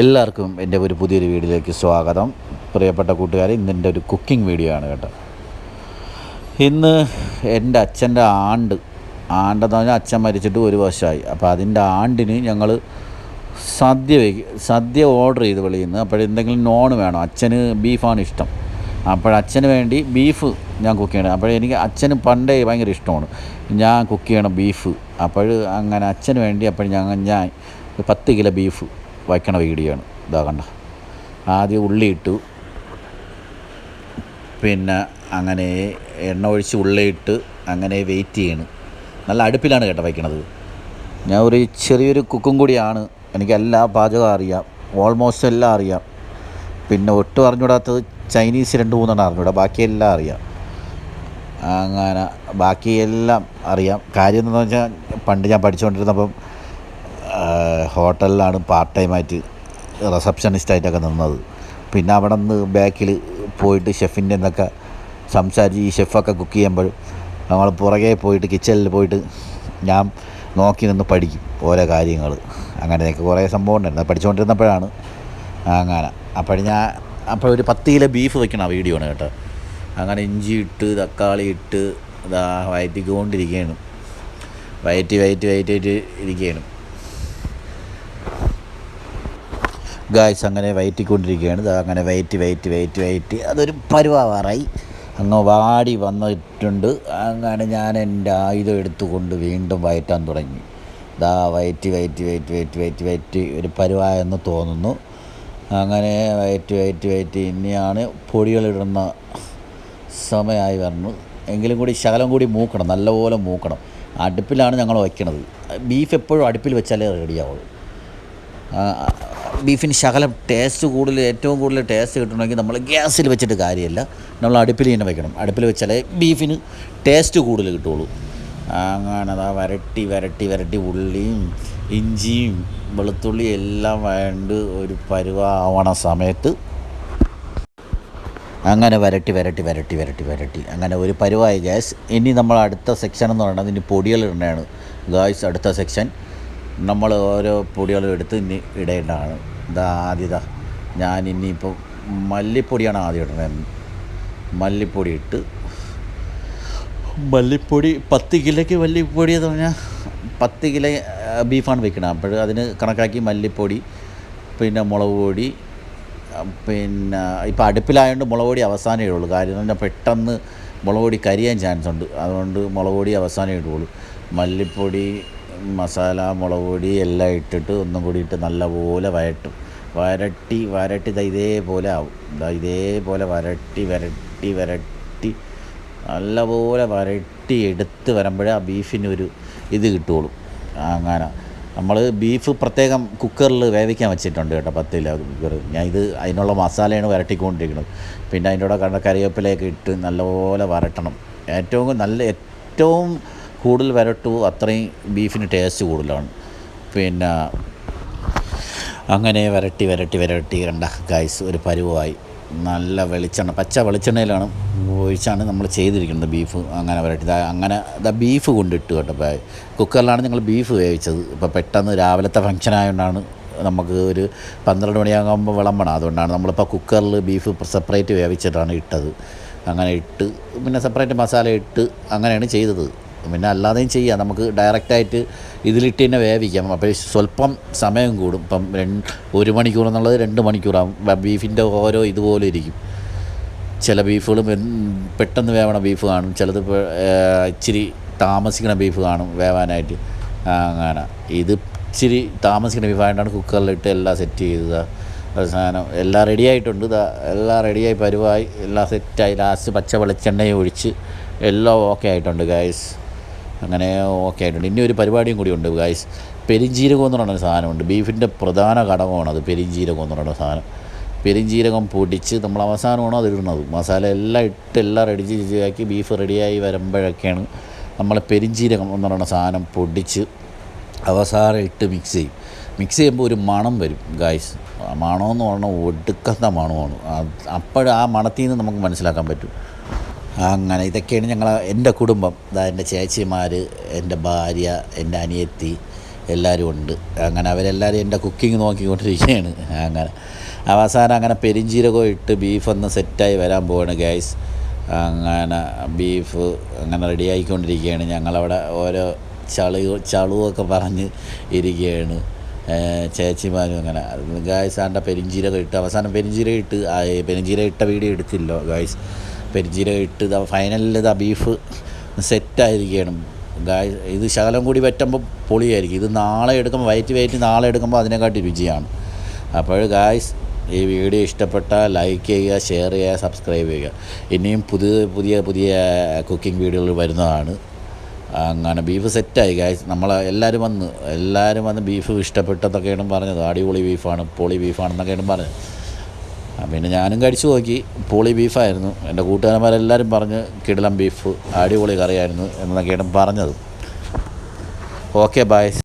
എല്ലാവർക്കും എന്റെ ഒരു പുതിയൊരു വീഡിയോയിലേക്ക് സ്വാഗതം. പ്രിയപ്പെട്ട കൂട്ടുകാരെ ഇന്ന് എന്റെ ഒരു കുക്കിംഗ് വീഡിയോ ആണ് കേട്ടോ. ഇന്ന് എന്റെ അച്ഛന്റെ ആണ്ട് ആണ്ടെന്ന് പറഞ്ഞാൽ അച്ഛൻ മരിച്ചിട്ട് ഒരു വർഷമായി. അപ്പോൾ അതിന്റെ ആണ്ടിന് ഞങ്ങൾ സദ്യ സദ്യ ഓർഡർ ചെയ്ത് വെളിയിൽ അപ്പോൾ എന്തെങ്കിലും നോൺ വേണം? അച്ഛന് ബീഫാണ് ഇഷ്ടം. അപ്പോഴച്ഛന് വേണ്ടി ബീഫ് ഞാൻ കുക്ക് ചെയ്യണം. അപ്പോൾ എനിക്ക് അച്ഛന് പണ്ടേ ഭയങ്കര ഇഷ്ടമാണ്. ഞാൻ കുക്ക് ചെയ്യണം ബീഫ്. അപ്പോൾ അങ്ങനെ അച്ഛന് വേണ്ടി അപ്പോൾ ഞങ്ങൾ ഞാൻ പത്ത് കിലോ ബീഫ് വയ്ക്കണ വീഡിയോ ആണ് ഇതാ കണ്ട. ആദ്യം ഉള്ളി ഇട്ടു പിന്നെ അങ്ങനെ എണ്ണ ഒഴിച്ച് ഉള്ളിയിട്ട് അങ്ങനെ വെയിറ്റ് ചെയ്യണം. നല്ല അടുപ്പിലാണ് കേട്ടോ വയ്ക്കണത്. ഞാൻ ഒരു ചെറിയൊരു കുക്കും കൂടിയാണ്. എനിക്ക് എല്ലാ പാചകം അറിയാം. ഓൾമോസ്റ്റ് എല്ലാം അറിയാം. പിന്നെ ഒട്ടും അറിഞ്ഞൂടാത്തത് ചൈനീസ് രണ്ട് മൂന്നെണ്ണം അറിഞ്ഞൂടാ ബാക്കിയെല്ലാം അറിയാം. അങ്ങനെ ബാക്കിയെല്ലാം അറിയാം. കാര്യം എന്താണെന്ന് വെച്ചാൽ പണ്ട് ഞാൻ പഠിച്ചുകൊണ്ടിരുന്നപ്പം ഹോട്ടലിലാണ് പാർട്ട് ടൈമായിട്ട് റിസപ്ഷനിസ്റ്റായിട്ടൊക്കെ നിന്നത്. പിന്നെ അവിടെ നിന്ന് ബാക്കിൽ പോയിട്ട് ഷെഫിന്റെ എന്നൊക്കെ സംസാരിച്ച് ഈ ഷെഫൊക്കെ കുക്ക് ചെയ്യുമ്പോഴും നമ്മൾ പുറകെ പോയിട്ട് കിച്ചണിൽ പോയിട്ട് ഞാൻ നോക്കി നിന്ന് പഠിക്കും ഓരോ കാര്യങ്ങൾ. അങ്ങനെയൊക്കെ കുറേ സംഭവം ഉണ്ടായിരുന്നു. പഠിച്ചുകൊണ്ടിരുന്നപ്പോഴാണ് അങ്ങനെ. അപ്പോൾ ഞാൻ അപ്പോൾ ഒരു പത്ത് കിലോ ബീഫ് വെക്കണം ആ വീഡിയോ ആണ് കേട്ടോ. അങ്ങനെ ഇഞ്ചി ഇട്ട് തക്കാളി ഇട്ട് ഇതാ വയറ്റിക്കൊണ്ടിരിക്കുകയാണ്. വയറ്റി വയറ്റി വയറ്റിയിട്ട് ഇരിക്കുകയാണ്. ഗായ്സ് അങ്ങനെ വയറ്റിക്കൊണ്ടിരിക്കുകയാണ് അങ്ങനെ വയറ്റി വയറ്റി വയറ്റി വയറ്റി അതൊരു പരുവാറായി അങ്ങ് വാടി വന്നിട്ടുണ്ട്. അങ്ങനെ ഞാൻ എന്റെ ആയുധം എടുത്തുകൊണ്ട് വീണ്ടും വയറ്റാൻ തുടങ്ങി. ദാ വയറ്റി വയറ്റി വയറ്റി വയറ്റി വയറ്റി വയറ്റി ഒരു പരുവായെന്ന് തോന്നുന്നു. അങ്ങനെ വയറ്റി വയറ്റി വയറ്റി ഇനിയാണ് പൊടികളിടുന്ന സമയമായി വരണം എങ്കിലും കൂടി ശകലം കൂടി മൂക്കണം. നല്ലപോലെ മൂക്കണം. അടുപ്പിലാണ് ഞങ്ങൾ വയ്ക്കണത്. ബീഫ് എപ്പോഴും അടുപ്പിൽ വെച്ചാലേ റെഡിയാവുള്ളൂ ബീഫിന് ശകലം ടേസ്റ്റ് കൂടുതൽ ഏറ്റവും കൂടുതൽ ടേസ്റ്റ് കിട്ടണമെങ്കിൽ നമ്മൾ ഗ്യാസിൽ വെച്ചിട്ട് കാര്യമില്ല. നമ്മൾ അടുപ്പിൽ തന്നെ വെക്കണം. അടുപ്പിൽ വെച്ചാലേ ബീഫിന് ടേസ്റ്റ് കൂടുതൽ കിട്ടുള്ളൂ അങ്ങനെ അതാ വരട്ടി വരട്ടി വരട്ടി ഉള്ളിയും ഇഞ്ചിയും വെളുത്തുള്ളിയും എല്ലാം വേണ്ട ഒരു പരുവാവണ സമയത്ത് അങ്ങനെ വരട്ടി വരട്ടി വരട്ടി വരട്ടി വരട്ടി. അങ്ങനെ ഒരു പരുവായി ഗ്യാസ് ഇനി നമ്മൾ അടുത്ത സെക്ഷൻ എന്ന് പറയുന്നത് ഇനി പൊടികൾ ഇടണയാണ് ഗായ്സ് അടുത്ത സെക്ഷൻ നമ്മൾ ഓരോ പൊടികളും എടുത്ത് ഇനി ഇടേണ്ടതാണ്. ഇതാ ആദ്യത. ഞാൻ ഇനിയിപ്പോൾ മല്ലിപ്പൊടിയാണ് ആദ്യം ഇടുന്നത് മല്ലിപ്പൊടി ഇട്ട് മല്ലിപ്പൊടി പത്ത് കിലോയ്ക്ക് മല്ലിപ്പൊടി എന്ന് പറഞ്ഞാൽ പത്ത് കിലോ ബീഫാണ് വെക്കണം. അപ്പോൾ അതിന് കണക്കാക്കി മല്ലിപ്പൊടി പിന്നെ മുളക് പൊടി പിന്നെ ഇപ്പോൾ അടുപ്പിലായതുകൊണ്ട് മുളക് പൊടി അവസാനമേ ഇടുള്ളൂ. കാര്യം പറഞ്ഞാൽ പെട്ടെന്ന് മുളക് പൊടി കരിയാൻ ചാൻസ് ഉണ്ട് അതുകൊണ്ട് മുളക് പൊടി അവസാനമേ ഇടുള്ളൂ. മല്ലിപ്പൊടി മസാല മുളക് പൊടി എല്ലാം ഇട്ടിട്ട് ഒന്നും കൂടി ഇട്ട് നല്ലപോലെ വരട്ടും വരട്ടി വരട്ടി ഇതാ ഇതേപോലെ ആവും. ഇതാ ഇതേപോലെ വരട്ടി വരട്ടി വരട്ടി നല്ലപോലെ വരട്ടി എടുത്ത് വരുമ്പോഴേ ആ ബീഫിന് ഒരു ഇത് കിട്ടുള്ളൂ അങ്ങനെ. നമ്മൾ ബീഫ് പ്രത്യേകം കുക്കറിൽ വേവിക്കാൻ വെച്ചിട്ടുണ്ട് കേട്ടോ പത്തില്ല കുക്കർ ഞാൻ ഇത് അതിനുള്ള മസാലയാണ് വരട്ടിക്കൊണ്ടിരിക്കുന്നത്. പിന്നെ അതിന്റെ കൂടെ കണ്ട കറിവേപ്പിലയൊക്കെ ഇട്ട് നല്ലപോലെ വരട്ടണം. ഏറ്റവും നല്ല ഏറ്റവും കൂടുതൽ വരട്ടു അത്രയും ബീഫിന് ടേസ്റ്റ് കൂടുതലാണ്. പിന്നെ അങ്ങനെ വരട്ടി വരട്ടി വരട്ടി കണ്ട ഗൈസ് ഒരു പരുവായി നല്ല വെളിച്ചെണ്ണ പച്ച വെളിച്ചെണ്ണയിലാണ് ഒഴിച്ചാണ് നമ്മൾ ചെയ്തിരിക്കുന്നത് ബീഫ്. അങ്ങനെ വരട്ടി ദാ അങ്ങനെ ഇതാ ബീഫ് കൊണ്ടിട്ട് കേട്ടോ ഇപ്പോൾ കുക്കറിലാണ് ഞങ്ങൾ ബീഫ് വേവിച്ചത്. ഇപ്പോൾ പെട്ടെന്ന് രാവിലത്തെ ഫംഗ്ഷൻ ആയതുകൊണ്ടാണ് നമുക്ക് ഒരു പന്ത്രണ്ട് മണിയാകുമ്പോൾ വിളമ്പണം. അതുകൊണ്ടാണ് നമ്മളിപ്പോൾ കുക്കറിൽ ബീഫ് സെപ്പറേറ്റ് വേവിച്ചിട്ടാണ് ഇട്ടത്. അങ്ങനെ ഇട്ട് പിന്നെ സെപ്പറേറ്റ് മസാല ഇട്ട് അങ്ങനെയാണ് ചെയ്തത്. പിന്നെ അല്ലാതെയും ചെയ്യാം. നമുക്ക് ഡയറക്റ്റായിട്ട് ഇതിലിട്ട് തന്നെ വേവിക്കാം. അപ്പോൾ സ്വല്പം സമയം കൂടും. ഇപ്പം രണ്ട് ഒരു മണിക്കൂർ എന്നുള്ളത് രണ്ട് മണിക്കൂറാകും ബീഫിന്റെ ഓരോ ഇതുപോലെ ഇരിക്കും. ചില ബീഫുകൾ പെട്ടെന്ന് വേവണ ബീഫ് കാണും. ചിലത് ഇച്ചിരി താമസിക്കണ ബീഫ് കാണും വേവാനായിട്ട്. അങ്ങനെ. ഇത് ഇച്ചിരി താമസിക്കണ ബീഫായിട്ടാണ് കുക്കറിലിട്ട് എല്ലാം സെറ്റ് ചെയ്തത്. അവസാനം എല്ലാം റെഡി ആയിട്ടുണ്ട്. ഇതാ എല്ലാം റെഡിയായി പരുവായി എല്ലാം സെറ്റായി ലാസ്റ്റ് പച്ച വെളിച്ചെണ്ണയും ഒഴിച്ച് എല്ലാം ഓക്കെ ആയിട്ടുണ്ട് ഗായ്സ് അങ്ങനെ ഓക്കെ ആയിട്ടുണ്ട്. ഇനി ഒരു പരിപാടിയും കൂടി ഉണ്ട് ഗായ്സ് പെരിഞ്ജീരകം എന്ന് പറയുന്ന സാധനമുണ്ട്. ബീഫിന്റെ പ്രധാന ഘടകമാണ് അത് പെരിഞ്ജീരകം എന്ന് പറയുന്ന സാധനം. പെരിഞ്ജീരകം പൊടിച്ച് നമ്മൾ അവസാനമാണ് അത് ഇടുന്നത്. മസാല എല്ലാം ഇട്ട് എല്ലാം റെഡി ചെയ്താക്കി ബീഫ് റെഡിയായി വരുമ്പോഴൊക്കെയാണ് നമ്മൾ പെരിഞ്ജീരകം എന്ന് പറയുന്ന സാധനം പൊടിച്ച് അവസാനം ഇട്ട് മിക്സ് ചെയ്യും. മിക്സ് ചെയ്യുമ്പോൾ ഒരു മണം വരും ഗായ്സ് മണമെന്ന് പറഞ്ഞാൽ ഒടുക്കത്ത മണമാണ്. അപ്പോൾ ആ മണത്തിൽ നിന്ന് നമുക്ക് മനസ്സിലാക്കാൻ പറ്റും. അങ്ങനെ ഇതൊക്കെയാണ് ഞങ്ങൾ എന്റെ കുടുംബം. ഇതാ എന്റെ ചേച്ചിമാർ എന്റെ ഭാര്യ എന്റെ അനിയത്തി എല്ലാവരും ഉണ്ട്. അങ്ങനെ അവരെല്ലാവരും എന്റെ കുക്കിംഗ് നോക്കിക്കൊണ്ടിരിക്കുകയാണ്. അങ്ങനെ അവസാനം അങ്ങനെ പെരിഞ്ചീരകം ഇട്ട് ബീഫ് ഒന്ന് സെറ്റായി വരാൻ പോവാണ് ഗ്യാസ് അങ്ങനെ ബീഫ് അങ്ങനെ റെഡി ആയിക്കൊണ്ടിരിക്കുകയാണ്. ഞങ്ങളവിടെ ഓരോ ചളി ചളുവൊക്കെ പറഞ്ഞ് ഇരിക്കുകയാണ്. ചേച്ചിമാരും അങ്ങനെ. ഗായ്സ് ആണ്ട പെരിഞ്ചീരകം ഇട്ട് അവസാനം പെരിഞ്ചീരകം ഇട്ട് പെരിഞ്ചീര ഇട്ട വീഡിയോ എടുത്തില്ലോ ഗായ്സ് പെരിഞ്ചീരകം ഇട്ട് ഇതാ ഫൈനലിൽ ഇതാ ബീഫ് സെറ്റായിരിക്കുകയാണ് ഗായ ഇത് ശകലം കൂടി പറ്റുമ്പോൾ പൊളിയായിരിക്കും. ഇത് നാളെ എടുക്കുമ്പോൾ വയറ്റ് വയറ്റ് നാളെ എടുക്കുമ്പോൾ അതിനെക്കാട്ടി രുചിയാണ്. അപ്പോൾ ഗായ്സ് ഈ വീഡിയോ ഇഷ്ടപ്പെട്ടാൽ ലൈക്ക് ചെയ്യുക ഷെയർ ചെയ്യുക സബ്സ്ക്രൈബ് ചെയ്യുക. ഇനിയും പുതിയ പുതിയ പുതിയ കുക്കിംഗ് വീഡിയോകൾ വരുന്നതാണ്. അങ്ങനെ ബീഫ് സെറ്റായി ഗായ്സ് നമ്മൾ എല്ലാവരും വന്ന് എല്ലാവരും വന്ന് ബീഫ് ഇഷ്ടപ്പെട്ടതൊക്കെയാണ് പറഞ്ഞത്. അടിപൊളി ബീഫാണ് പൊളി ബീഫാണെന്നൊക്കെയാണ് പറഞ്ഞത്. പിന്നെ ഞാനും കഴിച്ചു നോക്കി. പൊളി ബീഫായിരുന്നു. എന്റെ കൂട്ടുകാരന്മാരെല്ലാവരും പറഞ്ഞ് കിടിലം ബീഫ് അടിപൊളി കറിയായിരുന്നു എന്നൊക്കെയാണ് പറഞ്ഞത്. Okay bye